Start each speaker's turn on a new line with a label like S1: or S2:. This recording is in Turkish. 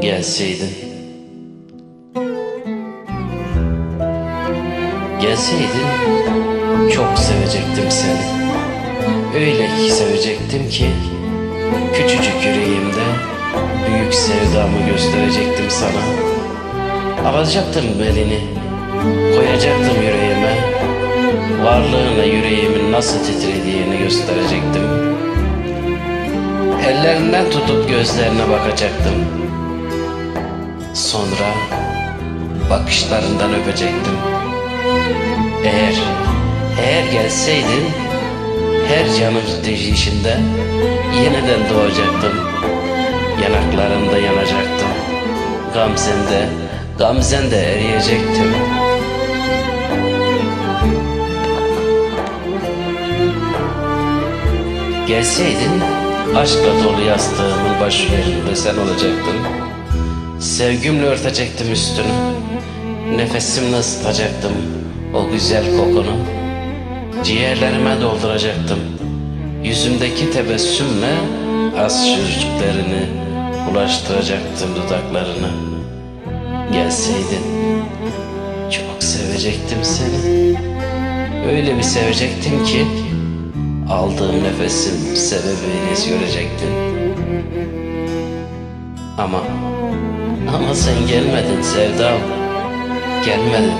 S1: Gelseydin. Gelseydin çok sevecektim seni. Öyle ki sevecektim ki Küçücük yüreğimde büyük sevdamı gösterecektim sana. Alacaktın belini Varlığına yüreğimin nasıl titrediğini gösterecektim. Ellerinden tutup gözlerine bakacaktım. Sonra bakışlarından öpecektim. Eğer, eğer gelseydin her canım değişinde yeniden doğacaktım. Yanaklarında yanacaktım. Gamzende, gamzende eriyecektim Gelseydin aşkla dolu yastığımın başucunda sen olacaktın. Sevgimle örtecektim üstünü Nefesimle ısıtacaktım o güzel kokunu. Ciğerlerime dolduracaktım Yüzümdeki tebessümle az çocuklarını Ulaştıracaktım dudaklarını. Gelseydin Çok sevecektim seni. Öyle bir sevecektim ki Aldığım nefesin sebebini görecektin. Ama Ama sen gelmedin sevdam. Gelmedin